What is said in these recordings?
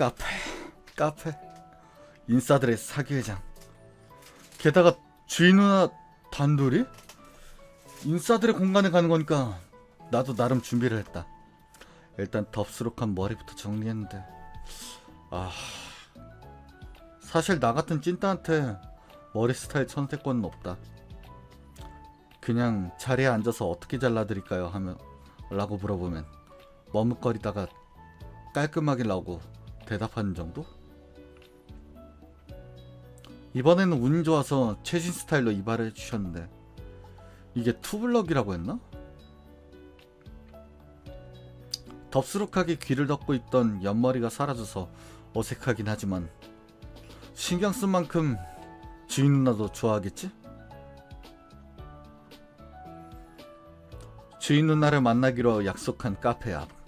카페, 카페, 인싸들의 사기회장. 게다가 주인 누나 단둘이? 인싸들의 공간에 가는 거니까 나도 나름 준비를 했다. 일단 덥수룩한 머리부터 정리했는데, 아, 사실 나 같은 찐따한테 머리 스타일 선택권은 없다. 그냥 자리에 앉아서 어떻게 잘라드릴까요? 하면 라고 물어보면 머뭇거리다가 깔끔하게 나오고 대답하는 정도? 이번에는 운이 좋아서 최신 스타일로 이발을 해주셨는데 이게 투블럭이라고 했나? 덥수룩하게 귀를 덮고 있던 옆머리가 사라져서 어색하긴 하지만 신경 쓴 만큼 주인 누나도 좋아하겠지? 주인 누나를 만나기로 약속한 카페 앞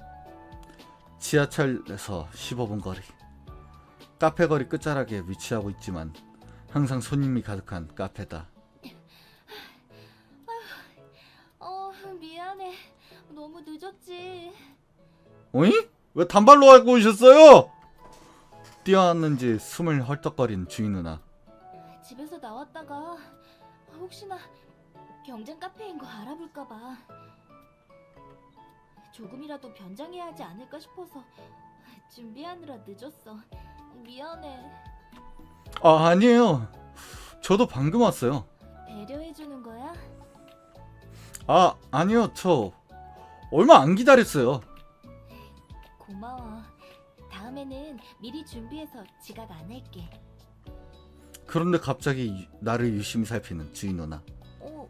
지하철에서 15분 거리 카페 거리 끝자락에 위치하고 있지만 항상 손님이 가득한 카페다 어, 미안해. 너무 늦었지. 어이? 왜 단발로 알고 오셨어요? 뛰어왔는지 숨을 헐떡거린 주인 누나 집에서 나왔다가 혹시나 경쟁 카페인 거 알아볼까 봐. 조금이라도 변장해야 하지 않을까 싶어서 준비하느라 늦었어. 미안해. 아 아니에요 저도 방금 왔어요 배려해주는 거야? 아 아니요 저 얼마 안 기다렸어요 고마워. 다음에는 미리 준비해서 지각 안 할게. 그런데 갑자기 유- 나를 유심히 살피는 주인 누나 어,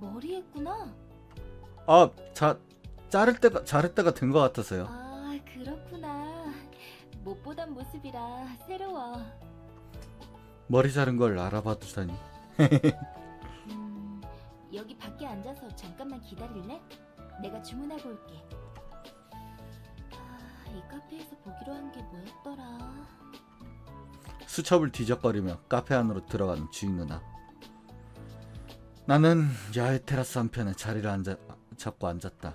머리 했구나. 아, 자, 자를 때가 자를 때가 된 것 같아서요. 아, 그렇구나. 못 보던 모습이라 새로워. 머리 자른 걸 알아봐 두다니. 음, 여기 밖에 앉아서 잠깐만 기다릴래? 내가 주문하고 올게. 아, 이 카페에서 보기로 한 게 뭐였더라? 수첩을 뒤적거리며 카페 안으로 들어가는 주인 누나. 나는 야외 테라스 한편에 자리를 앉아, 잡고 앉았다.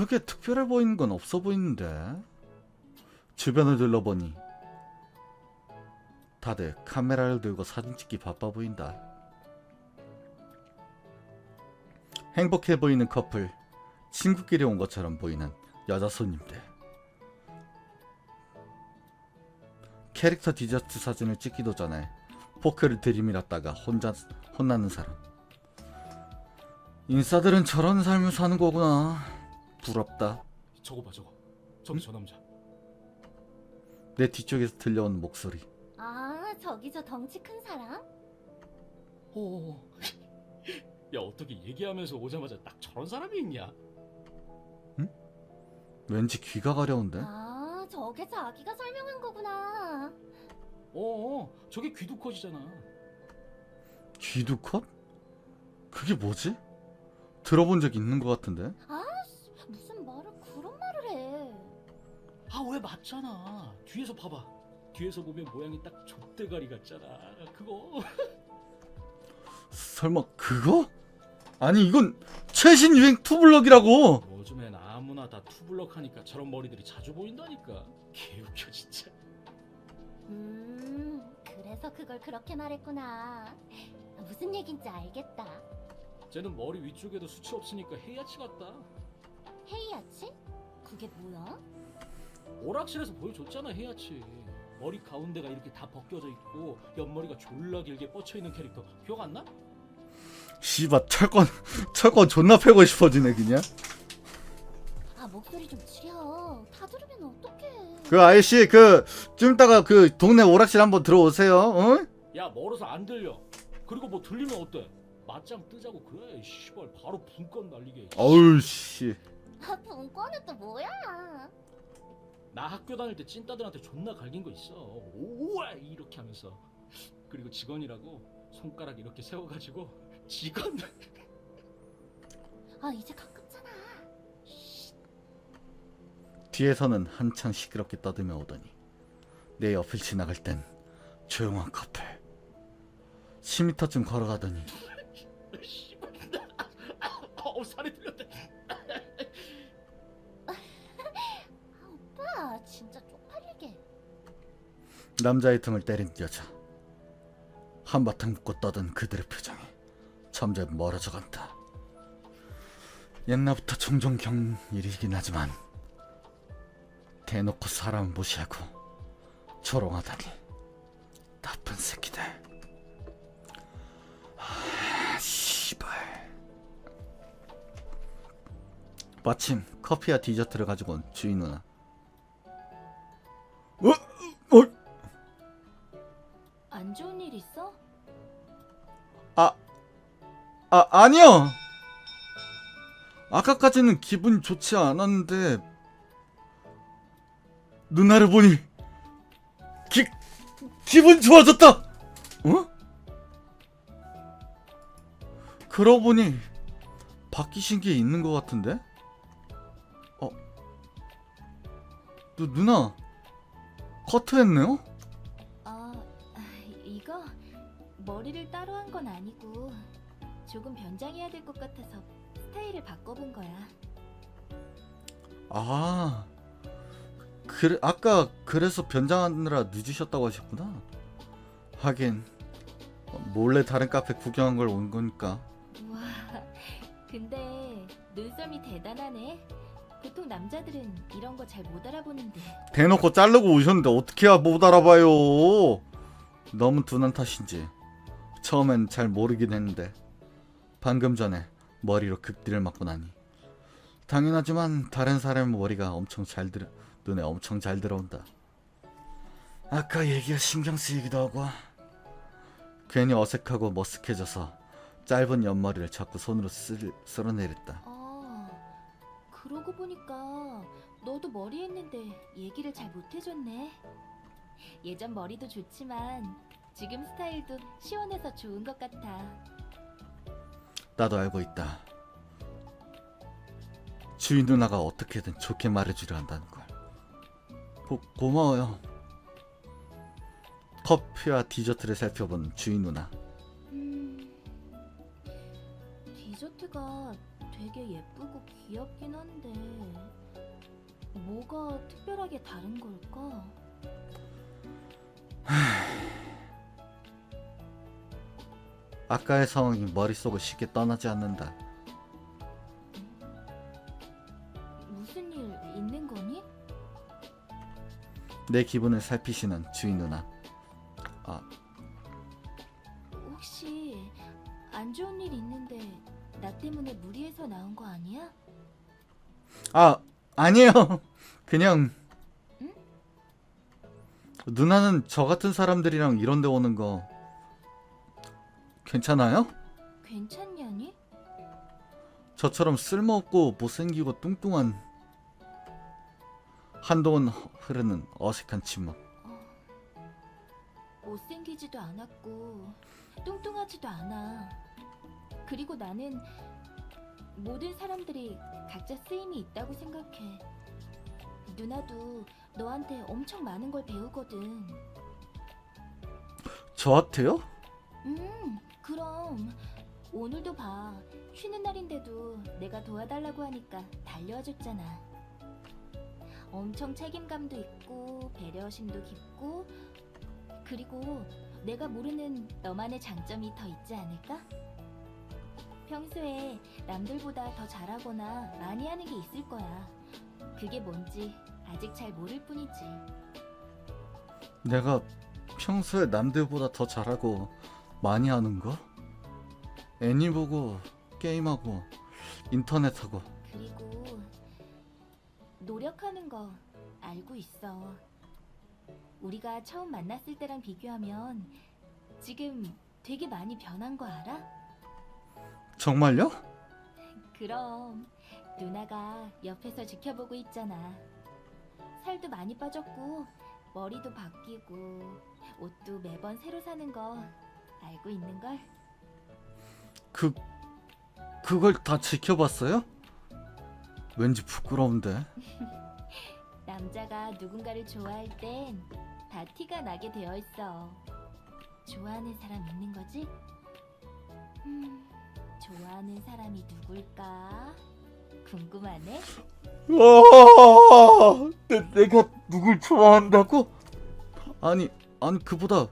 그게 특별해 보이는 건 없어 보이는데. 주변을 둘러보니 다들 카메라를 들고 사진 찍기 바빠 보인다. 행복해 보이는 커플, 친구끼리 온 것처럼 보이는 여자 손님들. 캐릭터 디저트 사진을 찍기도 전에 포크를 들이밀었다가 혼자 혼나는 사람. 인싸들은 저런 삶을 사는 거구나. 부럽다. 저거 봐 저거 저기 저 남자 내 뒤쪽에서 들려온 목소리. 아, 저기 저 덩치 큰 사람? 오. 야 어떻게 얘기하면서 오자마자 딱 저런 사람이 있냐 왠지 귀가 가려운데. 아, 저게 자기가 설명한 거구나. 어 저게 귀두컷이잖아 귀두 컷? 그게 뭐지? 들어본 적 있는 것 같은데. 아, 아 왜 맞잖아 뒤에서 봐봐 뒤에서 보면 모양이 딱 족대가리 같잖아 그거 설마 그거? 아니 이건 최신 유행 투블럭이라고. 요즘엔 아무나 다 투블럭 하니까 저런 머리들이 자주 보인다니까 개웃겨 진짜 음, 그래서 그걸 그렇게 말했구나. 무슨 얘긴지 알겠다. 쟤는 머리 위쪽에도 수치 없으니까 헤이아치 같다 헤이아치? 그게 뭐야? 오락실에서 보여줬잖아 헤이아치 머리 가운데가 이렇게 다 벗겨져 있고 옆머리가 졸라 길게 뻗쳐 있는 캐릭터 기억 안 나? 씨발 철권 철권 존나 패고 싶어지네 그냥. 아, 목소리 좀 줄여. 다 들으면 어떡해. 그 아저씨 그좀 이따가 그 동네 오락실 한번 들어오세요. 어? 야 멀어서 안 들려 그리고 뭐 들리면 어때 맞짱 뜨자고 그래 씨발 바로 분건 날리게 어우 씨. 아, 분권은 또 뭐야? 나 학교 다닐 때 찐따들한테 존나 갈긴 거 있어. 오와 이렇게 하면서. 그리고 직원이라고 손가락 이렇게 세워가지고 직원. 아, 이제 가깝잖아. 뒤에서는 한창 시끄럽게 떠들며 오더니 내 옆을 지나갈 땐 조용한 커플. 10m쯤 걸어가더니 씨발 어우 살이 남자의 등을 때린 여자. 한바탕 묻고 떠든 그들의 표정이 점점 멀어져 간다. 옛날부터 종종 겪는 일이긴 하지만 대놓고 사람 무시하고 조롱하다니 나쁜 새끼들. 아, 씨발. 마침 커피와 디저트를 가지고 온 주인 누나. 있어? 아, 아, 아니요! 아까까지는 기분 좋지 않았는데, 누나를 보니, 기, 기분 좋아졌다! 어? 그러고 보니, 바뀌신 게 있는 것 같은데? 어? 누, 누나, 커트했네요? 머리를 따로 한 건 아니고 조금 변장해야 될 것 같아서 스타일을 바꿔본 거야. 아, 그래 아까 그래서 변장하느라 늦으셨다고 하셨구나. 하긴 어, 몰래 다른 카페 구경한 걸 온 거니까. 와, 근데 눈썰미 대단하네. 보통 남자들은 이런 거 잘 못 알아보는데. 대놓고 자르고 오셨는데 어떻게 해야 못 알아봐요. 너무 둔한 탓인지 처음엔 잘 모르긴 했는데 방금 전에 머리로 극딜을 맞고 나니 당연하지만 다른 사람의 머리가 엄청 잘 들어 눈에 엄청 잘 들어온다. 아까 얘기가 신경 쓰이기도 하고 괜히 어색하고 머쓱해져서 짧은 옆머리를 자꾸 손으로 쓸, 쓸어내렸다. 아, 그러고 보니까 너도 머리 했는데 얘기를 잘 못 해줬네. 예전 머리도 좋지만 지금 스타일도 시원해서 좋은 것 같아. 나도 알고 있다. 주인 누나가 어떻게든 좋게 말해주려 한다는 걸. 고, 고마워요. 커피와 디저트를 살펴본 주인 누나. 음, 디저트가 되게 예쁘고 귀엽긴 한데 뭐가 특별하게 다른 걸까? 아까의 상황이 머릿속을 쉽게 떠나지 않는다. 무슨 일 있는 거니? 내 기분을 살피시는 주인 누나. 아, 혹시 안 좋은 일 있는데 나 때문에 무리해서 나온 거 아니야? 아 아니에요. 그냥 응? 누나는 저 같은 사람들이랑 이런 데 오는 거 괜찮아요? 괜찮냐니? 저처럼 쓸모없고 못생기고 뚱뚱한 한동안 흐르는 어색한 침묵. 못생기지도 않았고 뚱뚱하지도 않아. 그리고 나는 모든 사람들이 각자 쓰임이 있다고 생각해. 누나도 너한테 엄청 많은 걸 배우거든. 저한테요? 음, 그럼 오늘도 봐. 쉬는 날인데도 내가 도와달라고 하니까 달려와줬잖아. 엄청 책임감도 있고 배려심도 깊고 그리고 내가 모르는 너만의 장점이 더 있지 않을까? 평소에 남들보다 더 잘하거나 많이 하는 게 있을 거야. 그게 뭔지 아직 잘 모를 뿐이지. 내가 평소에 남들보다 더 잘하고 많이 하는 거? 애니 보고 게임하고 인터넷하고 그리고 노력하는 거 알고 있어. 우리가 처음 만났을 때랑 비교하면 지금 되게 많이 변한 거 알아? 정말요? 그럼 누나가 옆에서 지켜보고 있잖아. 살도 많이 빠졌고 머리도 바뀌고 옷도 매번 새로 사는 거 알고 있는 걸? 그 그걸 다 지켜봤어요? 왠지 부끄러운데. 남자가 누군가를 좋아할 땐 다 티가 나게 되어 있어. 좋아하는 사람 있는 거지? 음, 좋아하는 사람이 누굴까? 궁금하네. 와, 내, 내가 누굴 좋아한다고? 아니, 아니 그보다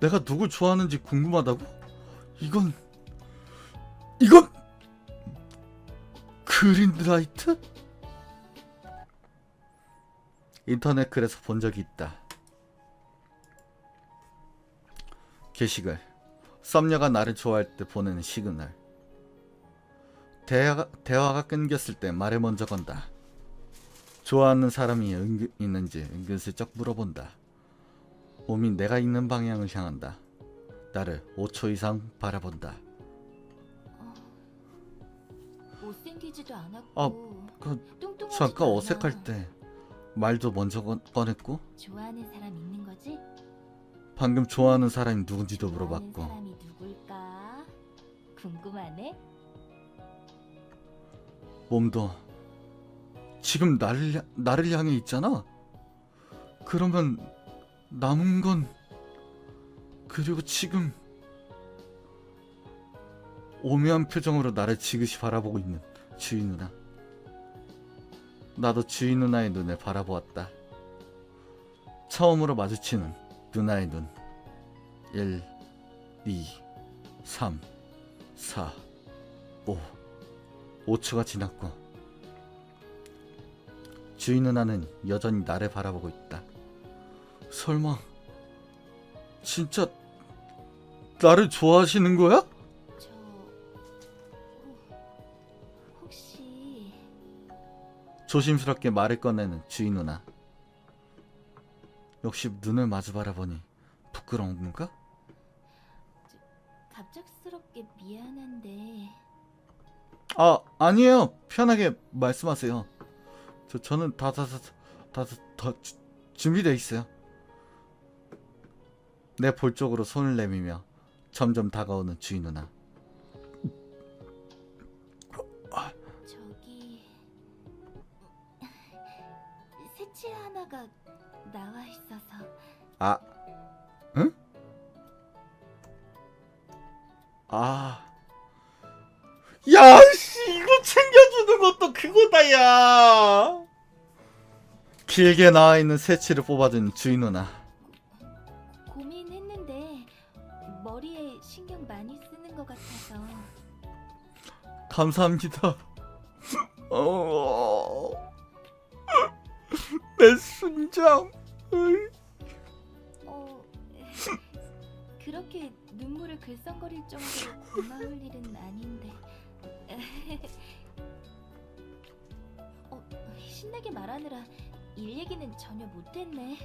내가 누굴 좋아하는지 궁금하다고? 이건 이건 그린라이트? 인터넷 글에서 본 적이 있다. 게시글. 썸녀가 나를 좋아할 때 보내는 시그널. 대화가, 대화가 끊겼을 때 말을 먼저 건다. 좋아하는 사람이 은, 있는지 은근슬쩍 물어본다. 몸이 내가 있는 방향을 향한다. 나를 5초 이상 바라본다. 못생기지도 않았고 아, 그 뚱뚱하지도 잠깐. 어색할 때 말도 먼저 건- 꺼냈고 좋아하는 사람 있는 거지? 방금 좋아하는 사람이 누군지도 좋아하는 물어봤고 사람이 누굴까? 궁금하네. 몸도 지금 나를 향- 나를 향해 있잖아. 그러면 남은 건 그리고 지금 오묘한 표정으로 나를 지그시 바라보고 있는 주인 누나. 나도 주인 누나의 눈을 바라보았다. 처음으로 마주치는 누나의 눈. 1, 2, 3, 4, 5. 5초가 지났고 주인 누나는 여전히 나를 바라보고 있다. 설마 진짜 나를 좋아하시는 거야? 저 혹- 혹시 조심스럽게 말을 꺼내는 주인 누나. 역시 눈을 마주 바라보니 부끄러운 건가? 갑작스럽게 미안한데 아 아니에요. 편하게 말씀하세요. 저 저는 다다다다다 준비돼 있어요. 내 볼 쪽으로 손을 내밀며 점점 다가오는 주인 누나. 저기 새치 하나가 나와 있어서 아, 응? 아, 야, 씨, 이거 챙겨주는 것도 그거다, 야. 길게 나와 있는 새치를 뽑아준 주인 누나. 감사합니다. 어, 내 순장. 어 그렇게 눈물을 글썽거릴 정도로 고마울 일은 아닌데 어 신나게 말하느라 일 얘기는 전혀 못했네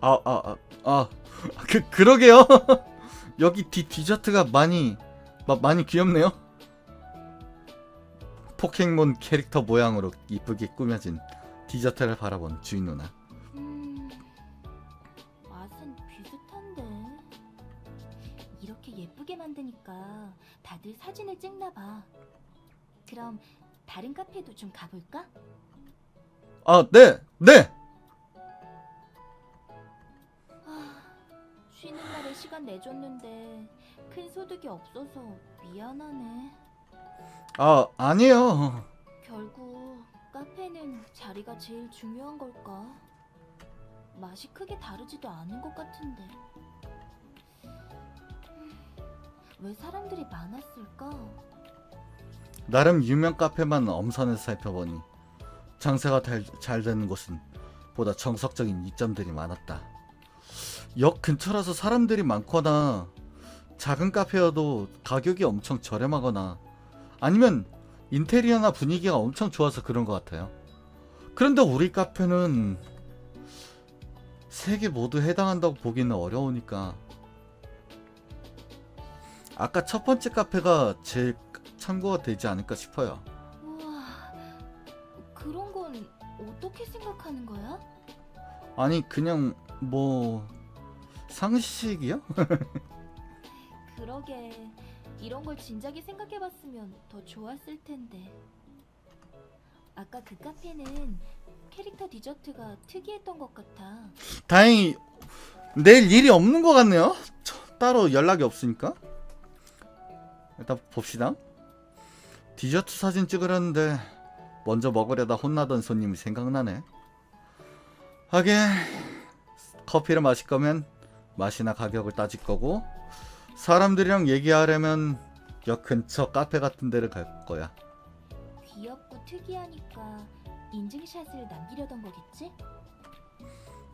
아, 아, 아, 아, 그, 그러게요. 여기 디, 디저트가 많이, 마, 많이 귀엽네요. 포켓몬 캐릭터 모양으로 이쁘게 꾸며진 디저트를 바라본 주인 누나. 음 맛은 비슷한데 이렇게 예쁘게 만드니까 다들 사진을 찍나 봐 그럼 다른 카페도 좀 가볼까? 아, 네, 네. 아, 쉬는 날에 시간 내줬는데 큰 소득이 없어서 미안하네. 아, 아니에요. 결국 카페는 자리가 제일 중요한 걸까? 맛이 크게 다르지도 않은 것 같은데. 음, 왜 사람들이 많았을까? 나름 유명 카페만 엄선해서 살펴보니 장사가 잘, 잘 되는 곳은 보다 정석적인 이점들이 많았다. 역 근처라서 사람들이 많거나 작은 카페여도 가격이 엄청 저렴하거나 아니면 인테리어나 분위기가 엄청 좋아서 그런 것 같아요. 그런데 우리 카페는 세 개 모두 해당한다고 보기는 어려우니까 아까 첫 번째 카페가 제일 참고가 되지 않을까 싶어요. 우와, 그런 건 어떻게 생각하는 거야? 아니 그냥 뭐 상식이요? 그러게 이런 걸 진작에 생각해봤으면 더 좋았을 텐데. 아까 그 카페는 캐릭터 디저트가 특이했던 것 같아. 다행히 내일 일이 없는 것 같네요. 저, 따로 연락이 없으니까. 일단 봅시다. 디저트 사진 찍으려는데 먼저 먹으려다 혼나던 손님이 생각나네. 하긴 커피를 마실 거면 맛이나 가격을 따질 거고 사람들이랑 얘기하려면 역 근처 카페 같은 데를 갈 거야. 귀엽고 특이하니까 인증샷을 남기려던 거겠지?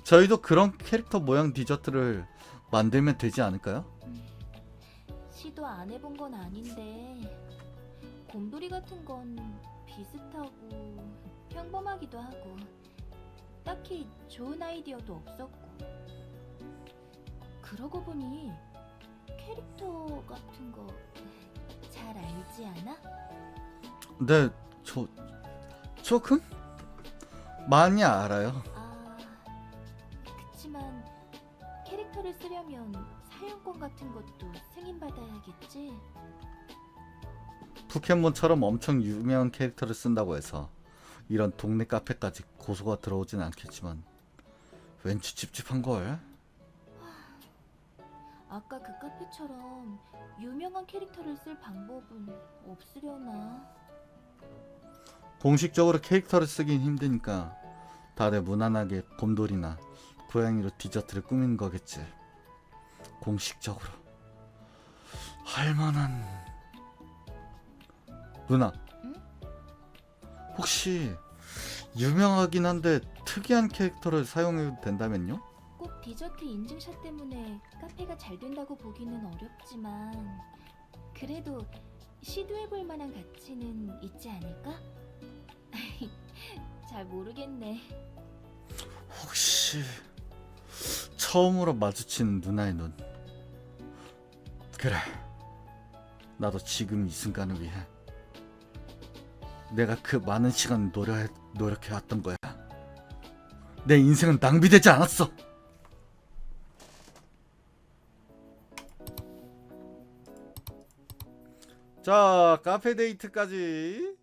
저희도 그런 캐릭터 모양 디저트를 만들면 되지 않을까요? 시도 안 해본 건 아닌데 곰돌이 같은 건 비슷하고 평범하기도 하고 딱히 좋은 아이디어도 없었고 그러고 보니 캐릭터 같은 거 잘 알지 않아? 네, 저 조금 많이 알아요. 아 그치만 캐릭터를 쓰려면 사용권 같은 것도 승인받아야겠지? 포켓몬처럼 엄청 유명한 캐릭터를 쓴다고 해서 이런 동네 카페까지 고소가 들어오진 않겠지만 왠지 찝찝한 걸. 아까 그 카페처럼 유명한 캐릭터를 쓸 방법은 없으려나? 공식적으로 캐릭터를 쓰긴 힘드니까 다들 무난하게 곰돌이나 고양이로 디저트를 꾸미는 거겠지. 공식적으로 할 만한 누나. 응? 혹시 유명하긴 한데 특이한 캐릭터를 사용해도 된다면요? 꼭 디저트 인증샷 때문에 카페가 잘 된다고 보기는 어렵지만 그래도 시도해볼 만한 가치는 있지 않을까? 잘 모르겠네. 혹시 처음으로 마주치는 누나의 눈 그래 나도 지금 이 순간을 위해 내가 그 많은 시간 노력, 노력해왔던 거야 내 인생은 낭비되지 않았어 자 카페 데이트까지